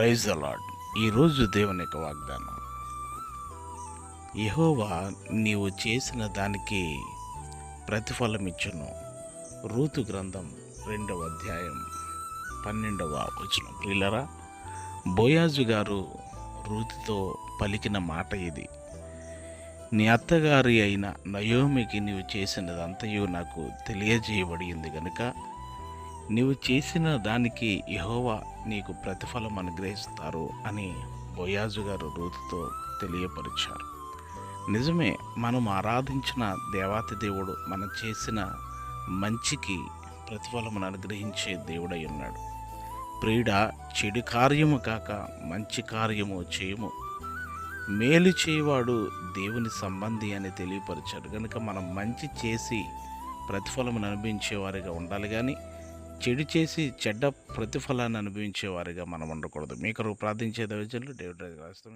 Praise అలాడ్ ఈరోజు దేవుని యొక్క వాగ్దానం. యహోవా నీవు చేసిన దానికి ప్రతిఫలం ఇచ్చును. రూతు గ్రంథం రెండవ అధ్యాయం పన్నెండవ వచనం. ప్రియులరా బోయాజు గారు రూతుతో పలికిన మాట ఇది. నీ అత్తగారి అయిన నయోమికి నీవు చేసినదంతయు నాకు తెలియజేయబడింది కనుక నీవు చేసిన దానికి యహోవా నీకు ప్రతిఫలం అనుగ్రహిస్తారు అని బొయాజు గారు రూతుతో తెలియపరిచారు. నిజమే మనం ఆరాధించిన దేవాతి దేవుడు మనం చేసిన మంచికి ప్రతిఫలమును అనుగ్రహించే దేవుడై ఉన్నాడు. ప్రీడ చెడు కార్యము కాక మంచి కార్యము చేయము. మేలు చేయవాడు దేవుని సంబంధి అని తెలియపరిచాడు. కనుక మనం మంచి చేసి ప్రతిఫలమును అనిపించేవారిగా ఉండాలి కానీ చెడు చేసి చెడ్డ ప్రతిఫలాన్ని అనుభవించేవారిగా మనం ఉండకూడదు. మీకు ప్రార్థించే దైవజనులు డేవిడ్ రాజు రాస్తాం